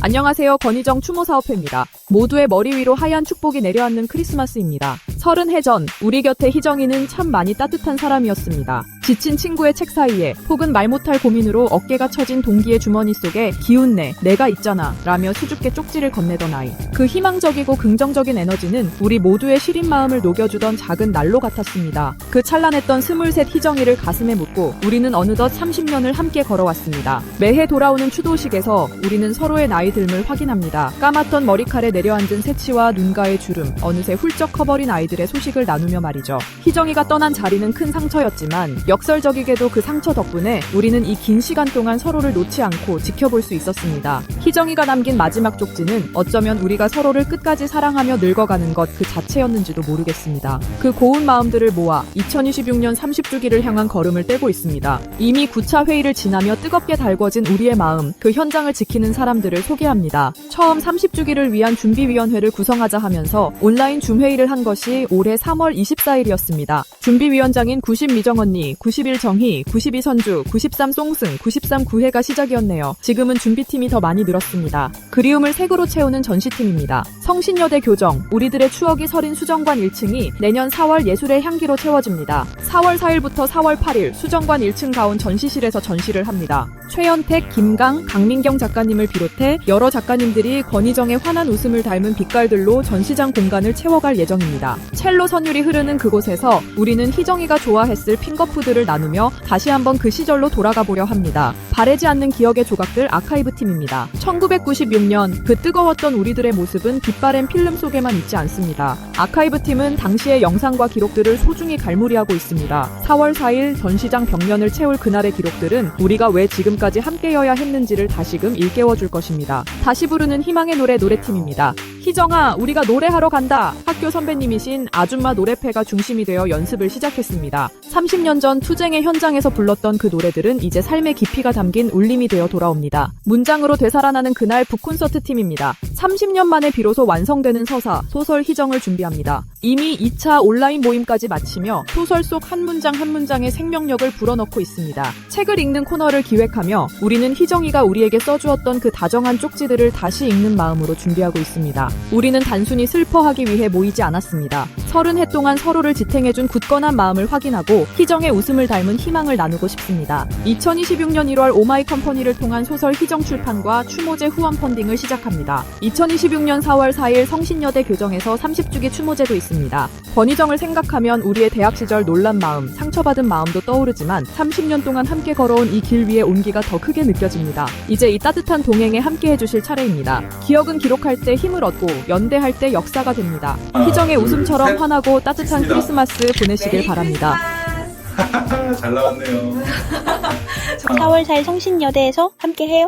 안녕하세요. 권희정 추모사업회입니다. 모두의 머리 위로 하얀 축복이 내려앉는 크리스마스입니다. 서른 해 전 우리 곁에 희정이는 참 많이 따뜻한 사람이었습니다. 지친 친구의 책 사이에 혹은 말 못할 고민으로 어깨가 처진 동기의 주머니 속에 기운내 내가 있잖아 라며 수줍게 쪽지를 건네던 아이. 그 희망적이고 긍정적인 에너지는 우리 모두의 시린 마음을 녹여주던 작은 난로 같았습니다. 그 찬란했던 스물셋 희정이를 가슴에 묻고 우리는 어느덧 30년을 함께 걸어왔습니다. 매해 돌아오는 추도식에서 우리는 서로의 나이 듦을 확인합니다. 까맣던 머리칼에 내려앉은 새치와 눈가의 주름, 어느새 훌쩍 커버린 아이 들의 소식을 나누며 말이죠. 희정이가 떠난 자리는 큰 상처였지만 역설적이게도 그 상처 덕분에 우리는 이 긴 시간 동안 서로를 놓지 않고 지켜볼 수 있었습니다. 희정이가 남긴 마지막 쪽지는 어쩌면 우리가 서로를 끝까지 사랑하며 늙어가는 것 그 자체였는지도 모르겠습니다. 그 고운 마음들을 모아 2026년 30주기를 향한 걸음을 떼고 있습니다. 이미 9차 회의를 지나며 뜨겁게 달궈진 우리의 마음, 그 현장을 지키는 사람들을 소개합니다. 처음 30주기를 위한 준비위원회를 구성하자 하면서 온라인 줌 회의를 한 것이 올해 3월 24일이었습니다. 준비위원장인 90 미정 언니, 91 정희, 92 선주, 93 송승, 93 구혜가 시작이었네요. 지금은 준비팀이 더 많이 늘었습니다. 그리움을 색으로 채우는 전시팀입니다. 성신여대 교정, 우리들의 추억이 서린 수정관 1층이 내년 4월 예술의 향기로 채워집니다. 4월 4일부터 4월 8일 수정관 1층 가운 전시실에서 전시를 합니다. 최연택, 김강, 강민경 작가님을 비롯해 여러 작가님들이 권희정의 환한 웃음을 닮은 빛깔들로 전시장 공간을 채워갈 예정입니다. 첼로 선율이 흐르는 그곳에서 우리 는 희정이가 좋아했을 핑거푸드를 나누며 다시 한번 그 시절로 돌아가 보려 합니다. 바래지 않는 기억의 조각들 아카이브 팀입니다. 1996년 그 뜨거웠던 우리들의 모습은 빛바랜 필름 속에만 있지 않습니다. 아카이브 팀은 당시의 영상과 기록들을 소중히 갈무리하고 있습니다. 4월 4일 전시장 벽면을 채울 그날의 기록들은 우리가 왜 지금까지 함께여야 했는지를 다시금 일깨워 줄 것입니다. 다시 부르는 희망의 노래 노래팀입니다. 희정아, 우리가 노래하러 간다. 학교 선배님이신 아줌마 노래패가 중심이 되어 연습을 시작했습니다. 30년 전 투쟁의 현장에서 불렀던 그 노래들은 이제 삶의 깊이가 담긴 울림이 되어 돌아옵니다. 문장으로 되살아나는 그날 북콘서트 팀입니다. 30년 만에 비로소 완성되는 서사, 소설 희정을 준비합니다. 이미 2차 온라인 모임까지 마치며 소설 속 한 문장 한 문장의 생명력을 불어넣고 있습니다. 책을 읽는 코너를 기획하며 우리는 희정이가 우리에게 써주었던 그 다정한 쪽지들을 다시 읽는 마음으로 준비하고 있습니다. 우리는 단순히 슬퍼하기 위해 모이지 않았습니다. 서른 해 동안 서로를 지탱해준 굳건한 마음을 확인하고 희정의 웃음을 닮은 희망을 나누고 싶습니다. 2026년 1월 오마이 컴퍼니를 통한 소설 희정 출판과 추모제 후원 펀딩을 시작합니다. 2026년 4월 4일 성신여대 교정에서 30주기 추모제도 있습니다. 권희정을 생각하면 우리의 대학 시절 놀란 마음, 상처받은 마음도 떠오르지만 30년 동안 함께 걸어온 이 길 위의 온기가 더 크게 느껴집니다. 이제 이 따뜻한 동행에 함께 해주실 차례입니다. 기억은 기록할 때 힘을 얻고 연대할 때 역사가 됩니다. 희정의 둘, 웃음처럼 셋. 환하고 따뜻한 됐습니다. 크리스마스 보내시길 바랍니다. 잘 나왔네요. 4월 4일 성신여대에서 함께해요.